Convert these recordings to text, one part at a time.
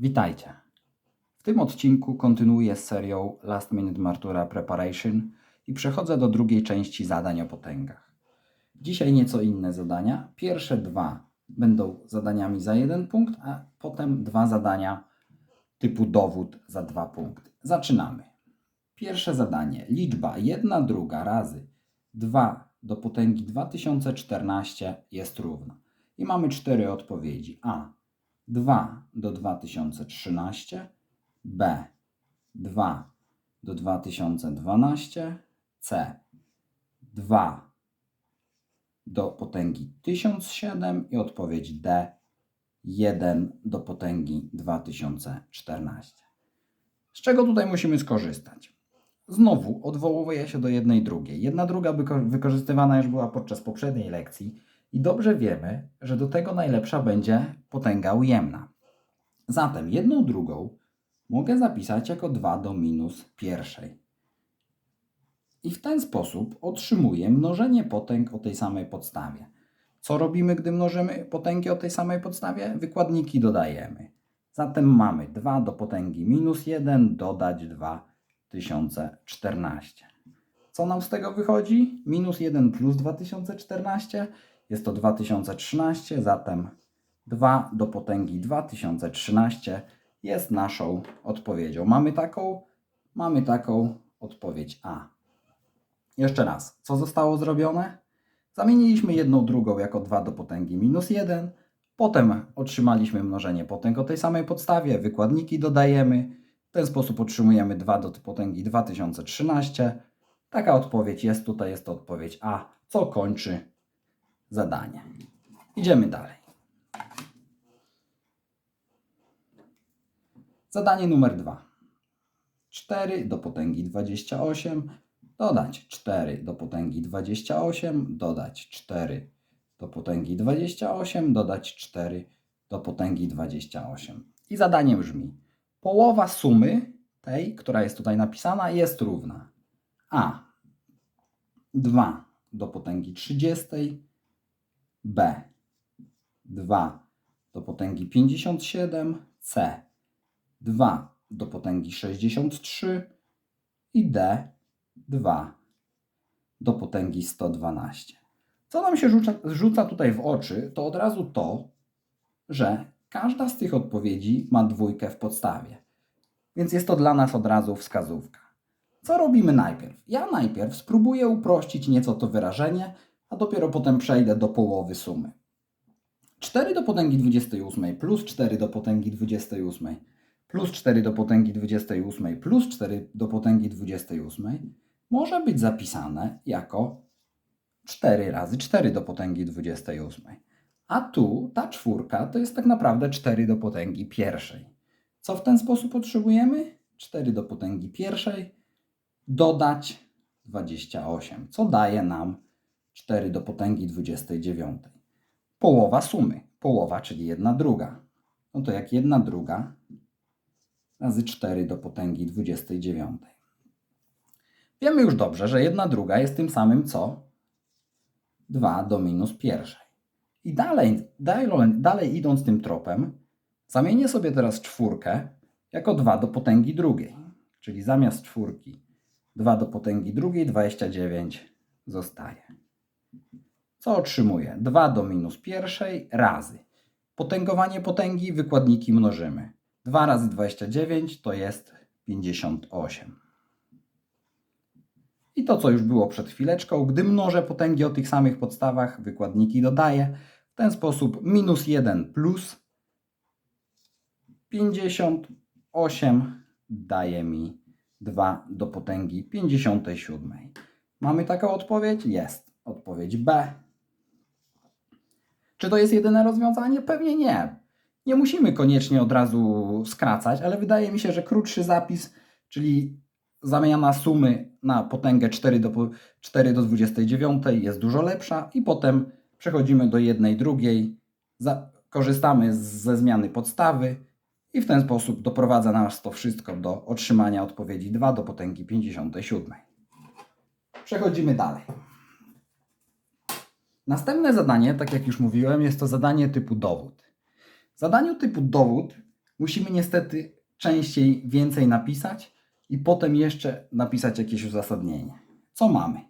Witajcie. W tym odcinku kontynuuję serią Last Minute Martura Preparation i przechodzę do drugiej części zadań o potęgach. Dzisiaj nieco inne zadania. Pierwsze dwa będą zadaniami za jeden punkt, a potem dwa zadania typu dowód za dwa punkty. Zaczynamy. Pierwsze zadanie. Liczba 1 druga razy 2 do potęgi 2014 jest równa. I mamy cztery odpowiedzi. A. 2 do 2013, B 2 do 2012, C 2 do potęgi 1007 i odpowiedź D 1 do potęgi 2014. Z czego tutaj musimy skorzystać? Znowu odwołuję się do jednej drugiej. Jedna druga wyko- wykorzystywana już była podczas poprzedniej lekcji i dobrze wiemy, że do tego najlepsza będzie potęga ujemna. Zatem jedną drugą mogę zapisać jako 2 do minus pierwszej. I w ten sposób otrzymuję mnożenie potęg o tej samej podstawie. Co robimy, gdy mnożymy potęgi o tej samej podstawie? Wykładniki dodajemy. Zatem mamy 2 do potęgi minus 1 dodać 2014. Co nam z tego wychodzi? Minus 1 plus 2014 jest to 2013, zatem 2 do potęgi 2013 jest naszą odpowiedzią. Mamy taką? Mamy taką odpowiedź A. Jeszcze raz, co zostało zrobione? Zamieniliśmy jedną drugą jako 2 do potęgi minus 1, potem otrzymaliśmy mnożenie potęg o tej samej podstawie, wykładniki dodajemy, w ten sposób otrzymujemy 2 do potęgi 2013. Taka odpowiedź jest, tutaj jest to odpowiedź A, co kończy zadanie. Idziemy dalej. Zadanie numer 2. 4 do potęgi 28 dodać 4 do potęgi 28 dodać 4 do potęgi 28 dodać 4 do potęgi 28. I zadanie brzmi: połowa sumy tej, która jest tutaj napisana, jest równa a 2 do potęgi 30 b 2 do potęgi 57, c 2 do potęgi 63 i d 2 do potęgi 112. Co nam się rzuca, rzuca tutaj w oczy, to od razu to, że każda z tych odpowiedzi ma dwójkę w podstawie. Więc jest to dla nas od razu wskazówka. Co robimy najpierw? Ja najpierw spróbuję uprościć nieco to wyrażenie, a dopiero potem przejdę do połowy sumy. 4 do potęgi 28 plus 4 do potęgi 28 plus 4 do potęgi 28 plus 4 do potęgi 28 może być zapisane jako 4 razy 4 do potęgi 28. A tu ta czwórka to jest tak naprawdę 4 do potęgi pierwszej. Co w ten sposób otrzymujemy? 4 do potęgi pierwszej dodać 28, co daje nam 4 do potęgi 29. Połowa sumy. Połowa, czyli 1 druga. No to jak 1 druga razy 4 do potęgi 29. Wiemy już dobrze, że 1 druga jest tym samym co 2 do minus pierwszej. I dalej, dalej, dalej idąc tym tropem, zamienię sobie teraz czwórkę jako 2 do potęgi drugiej. Czyli zamiast czwórki 2 do potęgi drugiej, 29 zostaje. Co otrzymuję? 2 do minus pierwszej razy. Potęgowanie potęgi, wykładniki mnożymy. 2 razy 29 to jest 58. I to, co już było przed chwileczką, gdy mnożę potęgi o tych samych podstawach, wykładniki dodaję. W ten sposób minus 1 plus 58 daje mi 2 do potęgi 57. Mamy taką odpowiedź? Jest. Odpowiedź B. Czy to jest jedyne rozwiązanie? Pewnie nie. Nie musimy koniecznie od razu skracać, ale wydaje mi się, że krótszy zapis, czyli zamiana sumy na potęgę 4 do, po- 4 do 29 jest dużo lepsza i potem przechodzimy do jednej drugiej, za, korzystamy z- ze zmiany podstawy i w ten sposób doprowadza nas to wszystko do otrzymania odpowiedzi 2 do potęgi 57. Przechodzimy dalej. Następne zadanie, tak jak już mówiłem, jest to zadanie typu dowód. W zadaniu typu dowód musimy niestety częściej więcej napisać i potem jeszcze napisać jakieś uzasadnienie. Co mamy?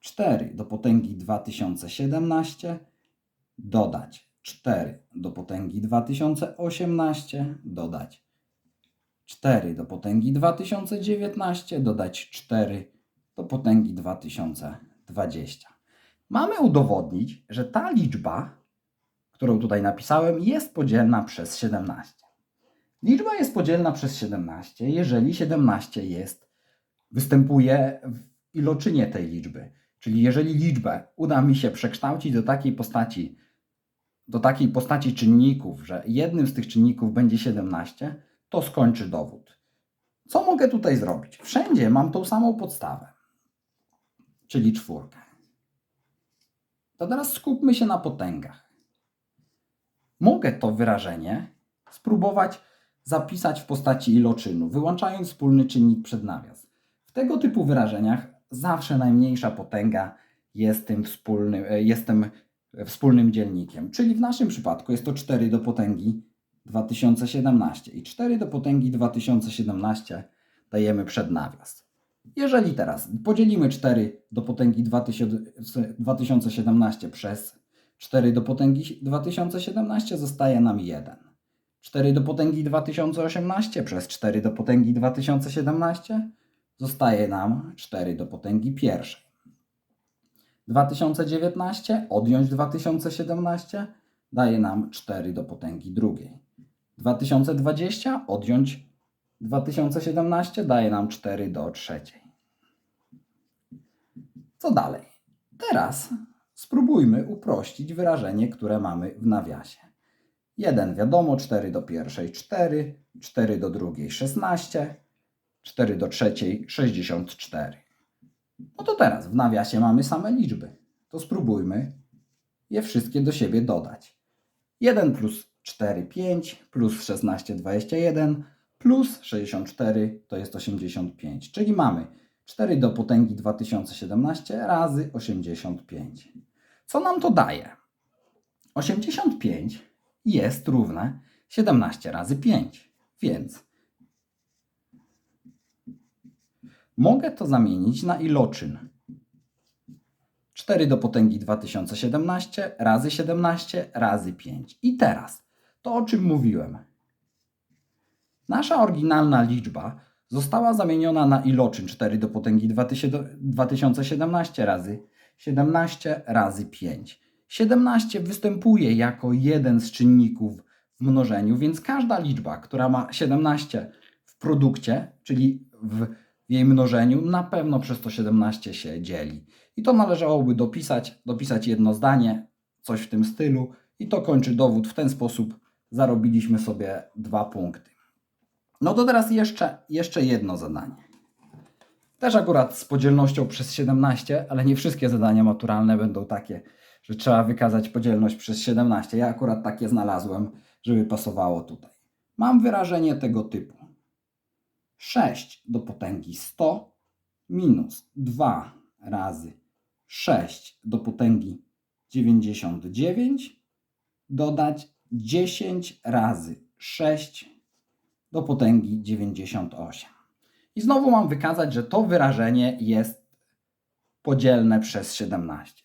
4 do potęgi 2017 dodać 4 do potęgi 2018 dodać 4 do potęgi 2019 dodać 4 do potęgi 2020. Mamy udowodnić, że ta liczba, którą tutaj napisałem, jest podzielna przez 17. Liczba jest podzielna przez 17, jeżeli 17 jest, występuje w iloczynie tej liczby. Czyli jeżeli liczbę uda mi się przekształcić do takiej postaci, do takiej postaci czynników, że jednym z tych czynników będzie 17, to skończy dowód. Co mogę tutaj zrobić? Wszędzie mam tą samą podstawę, czyli czwórkę. To teraz skupmy się na potęgach. Mogę to wyrażenie spróbować zapisać w postaci iloczynu, wyłączając wspólny czynnik przed nawias. W tego typu wyrażeniach zawsze najmniejsza potęga jest tym wspólnym, e, wspólnym dzielnikiem. Czyli w naszym przypadku jest to 4 do potęgi 2017 i 4 do potęgi 2017 dajemy przed nawias. Jeżeli teraz podzielimy 4 do potęgi 2000 2017 przez 4 do potęgi 2017 zostaje nam 1. 4 do potęgi 2018 przez 4 do potęgi 2017 zostaje nam 4 do potęgi pierwszej. 2019 odjąć 2017 daje nam 4 do potęgi drugiej. 2020 odjąć 2017 daje nam 4 do trzeciej. Co dalej? Teraz spróbujmy uprościć wyrażenie, które mamy w nawiasie. 1 wiadomo, 4 do pierwszej 4, 4 do drugiej 16, 4 do trzeciej 64. No to teraz w nawiasie mamy same liczby. To spróbujmy je wszystkie do siebie dodać. 1 plus 4 5 plus 16 21 plus 64 to jest 85. Czyli mamy 4 do potęgi 2017 razy 85. Co nam to daje? 85 jest równe 17 razy 5, więc mogę to zamienić na iloczyn. 4 do potęgi 2017 razy 17 razy 5. I teraz to, o czym mówiłem. Nasza oryginalna liczba została zamieniona na iloczyn 4 do potęgi 2017 razy 17 razy 5. 17 występuje jako jeden z czynników w mnożeniu, więc każda liczba, która ma 17 w produkcie, czyli w jej mnożeniu, na pewno przez to 17 się dzieli. I to należałoby dopisać, dopisać jedno zdanie, coś w tym stylu, i to kończy dowód. W ten sposób zarobiliśmy sobie dwa punkty. No to teraz jeszcze, jeszcze jedno zadanie. Też akurat z podzielnością przez 17, ale nie wszystkie zadania maturalne będą takie, że trzeba wykazać podzielność przez 17. Ja akurat takie znalazłem, żeby pasowało tutaj. Mam wyrażenie tego typu. 6 do potęgi 100 minus 2 razy 6 do potęgi 99 dodać 10 razy 6 do potęgi 98. I znowu mam wykazać, że to wyrażenie jest podzielne przez 17.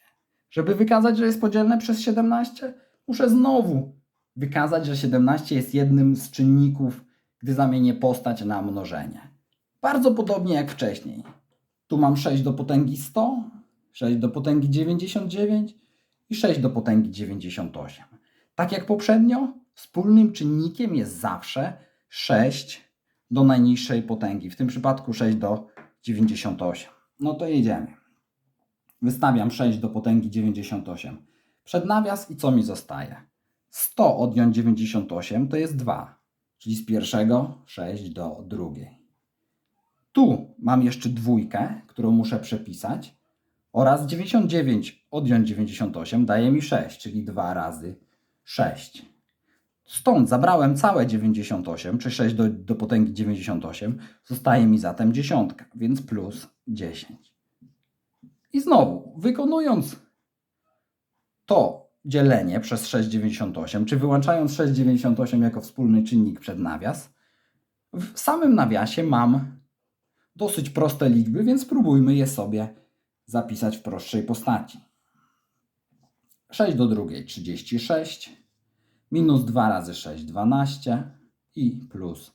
Żeby wykazać, że jest podzielne przez 17, muszę znowu wykazać, że 17 jest jednym z czynników, gdy zamienię postać na mnożenie. Bardzo podobnie jak wcześniej. Tu mam 6 do potęgi 100, 6 do potęgi 99 i 6 do potęgi 98. Tak jak poprzednio, wspólnym czynnikiem jest zawsze 6 do najniższej potęgi, w tym przypadku 6 do 98. No to jedziemy. Wystawiam 6 do potęgi 98. Przed nawias i co mi zostaje? 100 odjąć 98 to jest 2, czyli z pierwszego 6 do drugiej. Tu mam jeszcze dwójkę, którą muszę przepisać oraz 99 odjąć 98 daje mi 6, czyli 2 razy 6. Stąd zabrałem całe 98, czy 6 do, do potęgi 98, zostaje mi zatem dziesiątka, więc plus 10. I znowu, wykonując to dzielenie przez 6,98, czy wyłączając 6,98 jako wspólny czynnik przed nawias, w samym nawiasie mam dosyć proste liczby, więc spróbujmy je sobie zapisać w prostszej postaci. 6 do drugiej 36, minus 2 razy 6 12 i plus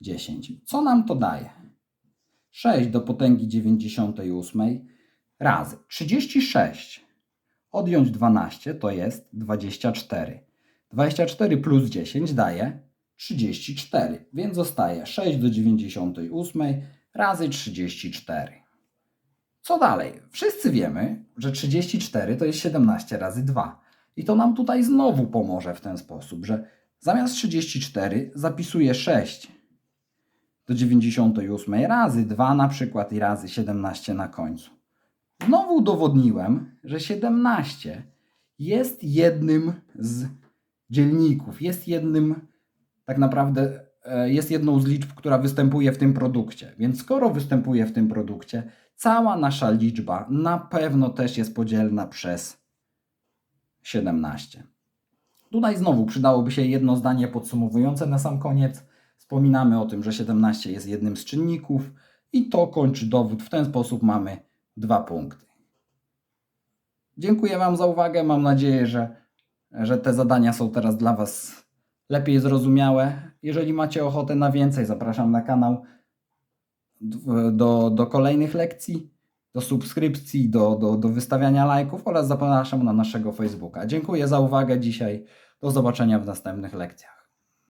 10. Co nam to daje? 6 do potęgi 98 razy 36 odjąć 12 to jest 24. 24 plus 10 daje 34, więc zostaje 6 do 98 razy 34. Co dalej? Wszyscy wiemy, że 34 to jest 17 razy 2. I to nam tutaj znowu pomoże w ten sposób, że zamiast 34 zapisuję 6 do 98 razy 2 na przykład i razy 17 na końcu. Znowu udowodniłem, że 17 jest jednym z dzielników, jest jednym, tak naprawdę, e, jest jedną z liczb, która występuje w tym produkcie. Więc skoro występuje w tym produkcie, cała nasza liczba na pewno też jest podzielna przez 17. Tutaj znowu przydałoby się jedno zdanie podsumowujące na sam koniec. Wspominamy o tym, że 17 jest jednym z czynników i to kończy dowód. W ten sposób mamy dwa punkty. Dziękuję Wam za uwagę. Mam nadzieję, że, że te zadania są teraz dla Was lepiej zrozumiałe. Jeżeli macie ochotę na więcej, zapraszam na kanał do, do kolejnych lekcji, do subskrypcji, do, do, do wystawiania lajków oraz zapraszam na naszego Facebooka. Dziękuję za uwagę dzisiaj. Do zobaczenia w następnych lekcjach.